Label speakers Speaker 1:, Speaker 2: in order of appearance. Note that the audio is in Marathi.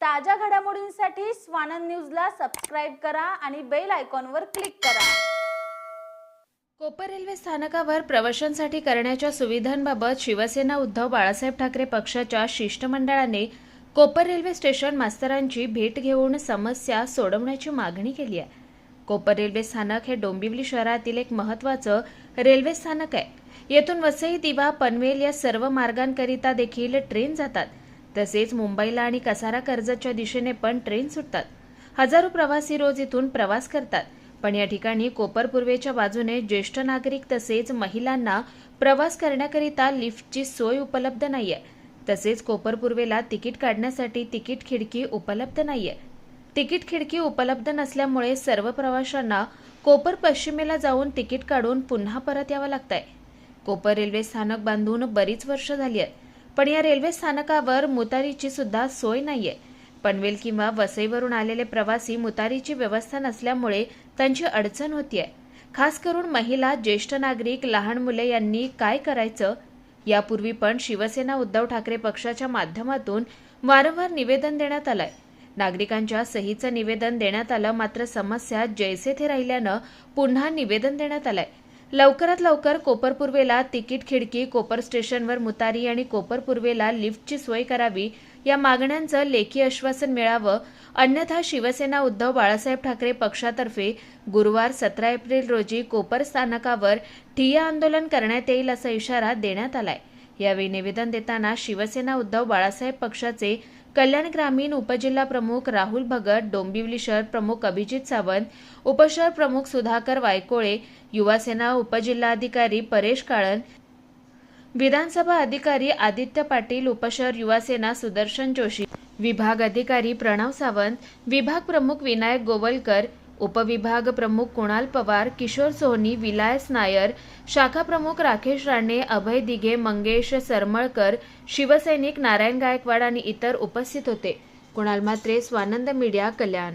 Speaker 1: ताज्या घडामोडींसाठी स्वानंद न्यूजला सबस्क्राईब करा आणि बेल आयकॉनवर क्लिक करा.
Speaker 2: कोपर रेल्वे स्थानकावर प्रवाशांसाठी करण्याच्या सुविधांबाबत शिवसेना उद्धव बाळासाहेब ठाकरे पक्षाच्या शिष्टमंडळाने कोपर रेल्वे स्टेशन मास्तरांची भेट घेऊन समस्या सोडवण्याची मागणी केली आहे. कोपर रेल्वे स्थानक हे डोंबिवली शहरातील एक महत्त्वाचं रेल्वे स्थानक आहे. येथून वसई दिवा पनवेल या सर्व मार्गांकरिता देखील ट्रेन जातात. तसेच मुंबईला आणि कसारा कर्जतच्या दिशेने पण ट्रेन सुटतात. हजारो प्रवासी रोज इथून प्रवास करतात. पण या ठिकाणी कोपर पूर्वेच्या बाजूने ज्येष्ठ नागरिक तसेच महिलांना प्रवास करण्याकरिता लिफ्टची सोय उपलब्ध नाहीये. तसेच कोपर पूर्वेला तिकीट काढण्यासाठी तिकीट खिडकी उपलब्ध नाहीये. तिकीट खिडकी उपलब्ध नसल्यामुळे सर्व प्रवाशांना कोपर पश्चिमेला जाऊन तिकीट काढून पुन्हा परत यावं लागतंय. कोपर रेल्वे स्थानक बांधून बरीच वर्ष झाली आहेत. पण या रेल्वे स्थानकावर मुतारीची सुद्धा सोय नाहीये. पनवेल किंवा वसईवरून आलेले प्रवासी मुतारीची व्यवस्था नसल्यामुळे त्यांची अडचण होतीये. खास करून महिला ज्येष्ठ नागरिक लहान मुले यांनी काय करायचं? यापूर्वी पण शिवसेना उद्धव ठाकरे पक्षाच्या माध्यमातून वारंवार निवेदन देण्यात आलंय. नागरिकांच्या सहीचं निवेदन देण्यात आलं मात्र समस्या जैसे थे राहिल्यानं पुन्हा निवेदन देण्यात आलंय. लवकरात लवकर कोपर पूर्वेला तिकीट खिडकी कोपर स्टेशनवर मुतारी आणि कोपर पूर्वेला लिफ्टची सोय करावी. या मागण्यांचं लेखी आश्वासन मिळावं. अन्यथा शिवसेना उद्धव बाळासाहेब ठाकरे पक्षातर्फे गुरुवार सतरा एप्रिल रोजी कोपर स्थानकावर ठिय्या आंदोलन करण्यात येईल असा इशारा देण्यात आलाय. यावेळी निवेदन देताना शिवसेना उद्धव बाळासाहेब पक्षाचे कल्याण ग्रामीण उपजिल्हा प्रमुख राहुल भगत डोंबिवली शहर प्रमुख अभिजित सावंत उपशहर प्रमुख सुधाकर वायकोळे युवासेना उपजिल्हाधिकारी परेश काळन विधानसभा अधिकारी आदित्य पाटील उपशहर युवासेना सुदर्शन जोशी विभाग अधिकारी प्रणव सावंत विभाग प्रमुख विनायक गोवलकर उपविभाग प्रमुख कुणाल पवार किशोर सोहनी विलायस नायर शाखा प्रमुख राकेश राणे अभय दिघे मंगेश सरमळकर शिवसैनिक नारायण गायकवाड आणि इतर उपस्थित होते. कुणाल म्हात्रे स्वानंद मीडिया कल्याण.